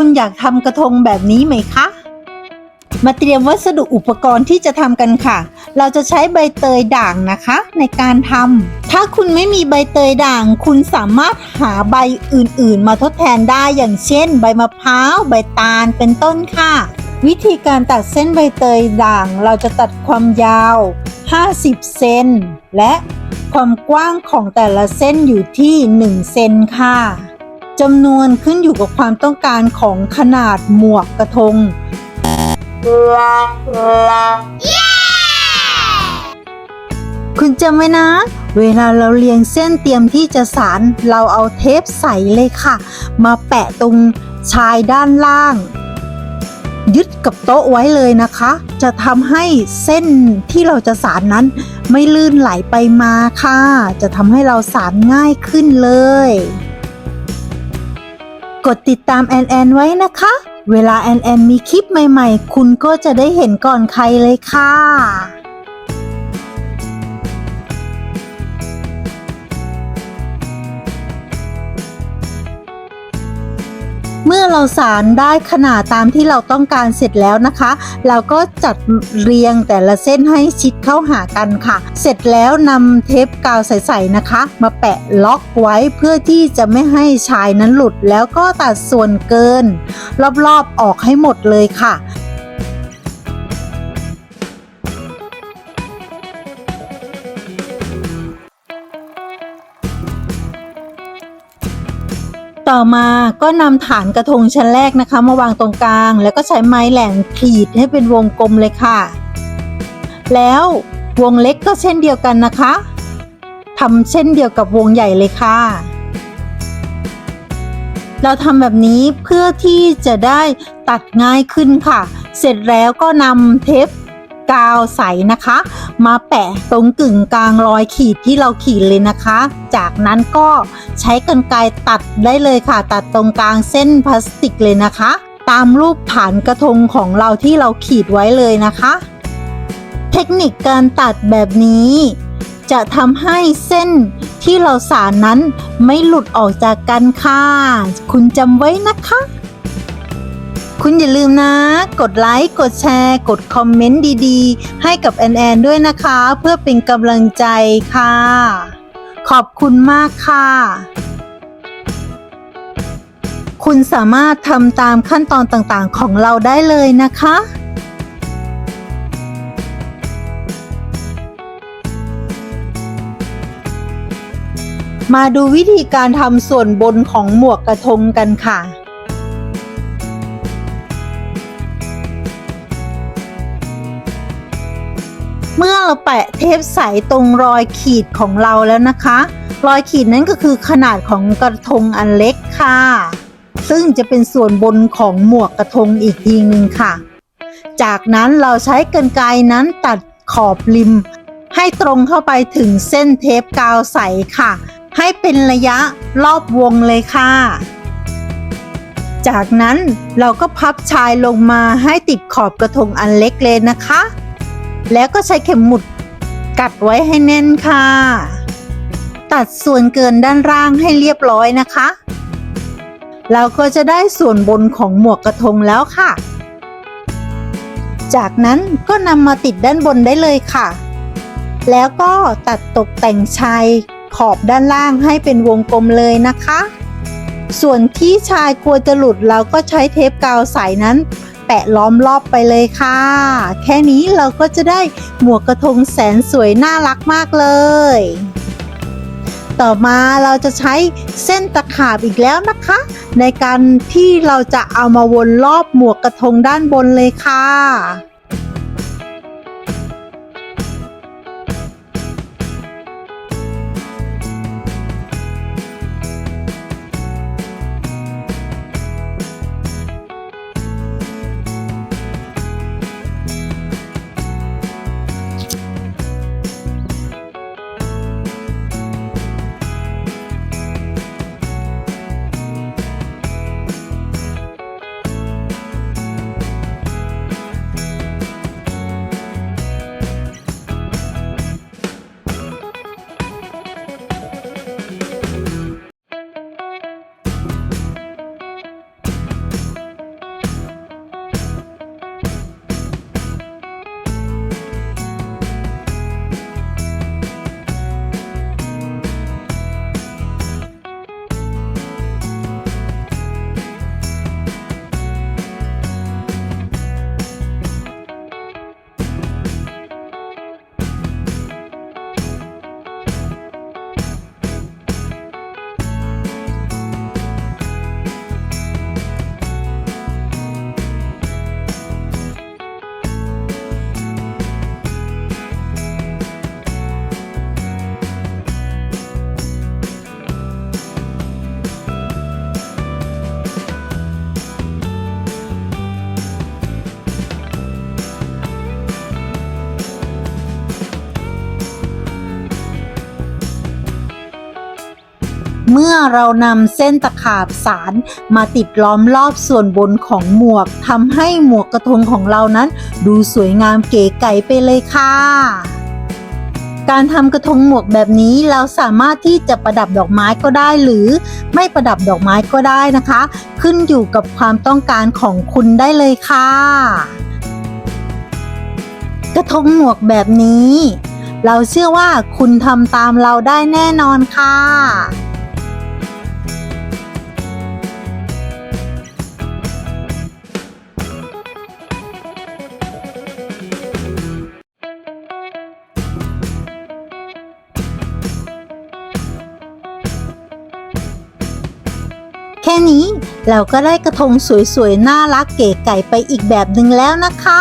คุณอยากทำกระทงแบบนี้ไหมคะ มาเตรียมวัสดุอุปกรณ์ที่จะทำกันค่ะ เราจะใช้ใบเตยด่างนะคะในการทำ ถ้าคุณไม่มีใบเตยด่าง คุณสามารถหาใบอื่นๆ มาทดแทนได้อย่างเช่น ใบมะพร้าว ใบตาล เป็นต้นค่ะ วิธีการตัดเส้นใบเตยด่าง เราจะตัดความยาว 50 เซน และความกว้างของแต่ละเส้นอยู่ที่ 1 เซนค่ะ จำนวนขึ้นอยู่กับความต้องการของขนาดหมวกกระทง คุณจำไว้นะ เวลาเราเรียงเส้นเตรียมที่จะสารเราเอาเทปใสเลยค่ะ มาแปะตรงชายด้านล่าง ยึดกับโต๊ะไว้เลยนะคะ จะทำให้เส้นที่เราจะสารนั้น ไม่ลื่นไหลไปมาค่ะ จะทำให้เราสารง่ายขึ้นเลย กดติดตามแอนแอนไว้นะคะ เวลาแอนแอนมีคลิปใหม่ๆ คุณก็จะได้เห็นก่อนใครเลยค่ะ เมื่อเราสารได้ขนาดตามที่เราต้องการเสร็จแล้วนะคะ เราก็จัดเรียงแต่ละเส้นให้ชิดเข้าหากันค่ะ เสร็จแล้วนำเทปกาวใสๆนะคะ มาแปะล็อกไว้เพื่อที่จะไม่ให้ชายนั้นหลุด แล้วก็ตัดส่วนเกิน รอบๆออกให้หมดเลยค่ะ ต่อมาก็นำฐานกระทงชั้นแรกนะคะ มาวางตรงกลาง แล้วก็ใช้ไม้แหลมขีดให้เป็นวงกลมเลยค่ะ แล้ววงเล็กก็เช่นเดียวกันนะคะทำเช่นเดียวกับวงใหญ่เลยค่ะ เราทำแบบนี้เพื่อที่จะได้ตัดง่ายขึ้นค่ะ เสร็จแล้วก็นำเทป กาวใสนะคะ มาแปะตรงกึ่งกลางรอยขีดที่เราขีดเลยนะคะ จากนั้นก็ใช้กรรไกรตัดได้เลยค่ะ ตัดตรงกลางเส้นพลาสติกเลยนะคะ ตามรูปฐานกระทงของเราที่เราขีดไว้เลยนะคะ เทคนิคการตัดแบบนี้จะทำให้เส้นที่เราสารนั้นไม่หลุดออกจากกันค่ะ คุณจำไว้นะคะ คุณอย่าลืมนะ กดไลค์ กดแชร์ กดคอมเมนต์ดีๆ ให้กับแอนแอนด้วยนะคะ เพื่อเป็นกำลังใจค่ะ ขอบคุณมากค่ะ คุณสามารถทำตามขั้นตอนต่างๆของเราได้เลยนะคะมาดูวิธีการทำส่วนบนของหมวกกระทงกันค่ะ เมื่อเราแปะเทปใสตรงรอยขีดของเราแล้วนะคะ รอยขีดนั้นก็คือขนาดของกระทงอันเล็กค่ะ ซึ่งจะเป็นส่วนบนของหมวกกระทงอีกทีหนึ่งค่ะ จากนั้นเราใช้กรรไกรนั้นตัดขอบริม ให้ตรงเข้าไปถึงเส้นเทปกาวใสค่ะ ให้เป็นระยะรอบวงเลยค่ะ จากนั้นเราก็พับชายลงมาให้ติดขอบกระทงอันเล็กเลยนะคะ แล้วก็ใช้เข็มหมุดกัดไว้ให้แน่นค่ะ ตัดส่วนเกินด้านล่างให้เรียบร้อยนะคะ เราก็จะได้ส่วนบนของหมวกกระทงแล้วค่ะ จากนั้นก็นำมาติดด้านบนได้เลยค่ะ แล้วก็ตัดตกแต่งชายขอบด้านล่างให้เป็นวงกลมเลยนะคะ ส่วนที่ชายกลัวจะหลุดเราก็ใช้เทปกาวใสนั้น แปะล้อมรอบไปเลยค่ะ แค่นี้เราก็จะได้หมวกกระทงแสนสวยน่ารักมากเลย ต่อมาเราจะใช้เส้นตะขาบอีกแล้วนะคะ ในการที่เราจะเอามาวนรอบหมวกกระทงด้านบนเลยค่ะ เมื่อเรานำเส้นตะขาบสารมาติดล้อมรอบส่วนบนของหมวกทำให้หมวกกระทงของเรานั้น ดูสวยงามเก๋ไก๋ไปเลยค่ะการทำกระทงหมวกแบบนี้เราสามารถที่จะประดับดอกไม้ก็ได้หรือไม่ประดับดอกไม้ก็ได้นะคะ ขึ้นอยู่กับความต้องการของคุณได้เลยค่ะ กระทงหมวกแบบนี้ เราเชื่อว่าคุณทำตามเราได้แน่นอนค่ะ ค่นี้ เราก็ได้กระทงสวยๆ น่ารักเก๋ไก่ไปอีกแบบหนึ่งแล้วนะคะ